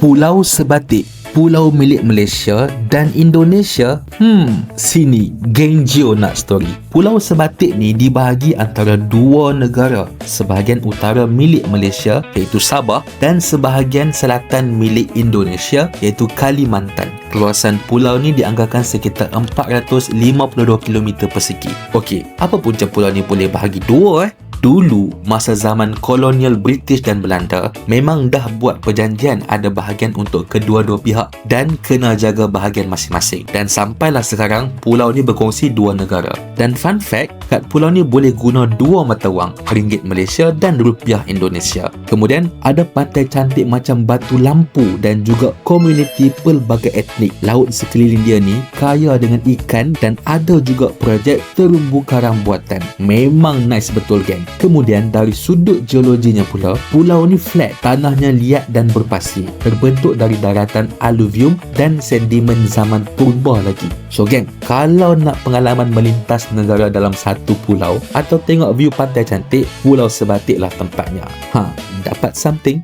Pulau Sebatik, pulau milik Malaysia dan Indonesia. Hmm, sini geng Geo nak story. Pulau Sebatik ni dibahagi antara dua negara. Sebahagian utara milik Malaysia iaitu Sabah dan sebahagian selatan milik Indonesia iaitu Kalimantan. Keluasan pulau ni dianggarkan sekitar 452 km persegi. Okey, apa punca pulau ni boleh bahagi dua eh? Dulu, masa zaman kolonial British dan Belanda, memang dah buat perjanjian ada bahagian untuk kedua-dua pihak dan kena jaga bahagian masing-masing. Dan sampailah sekarang, pulau ni berkongsi dua negara. Dan fun fact, kat pulau ni boleh guna dua mata wang, ringgit Malaysia dan rupiah Indonesia. Kemudian, ada pantai cantik macam batu lampu dan juga komuniti pelbagai etnik. Laut sekeliling dia ni kaya dengan ikan dan ada juga projek terumbu karang buatan. Memang nice betul geng. Kemudian dari sudut geologinya pula, pulau ni flat, tanahnya liat dan berpasir, terbentuk dari daratan aluvium dan sedimen zaman purba lagi. So geng, kalau nak pengalaman melintas negara dalam satu pulau atau tengok view pantai cantik, Pulau Sebatik lah tempatnya. Ha, dapat something?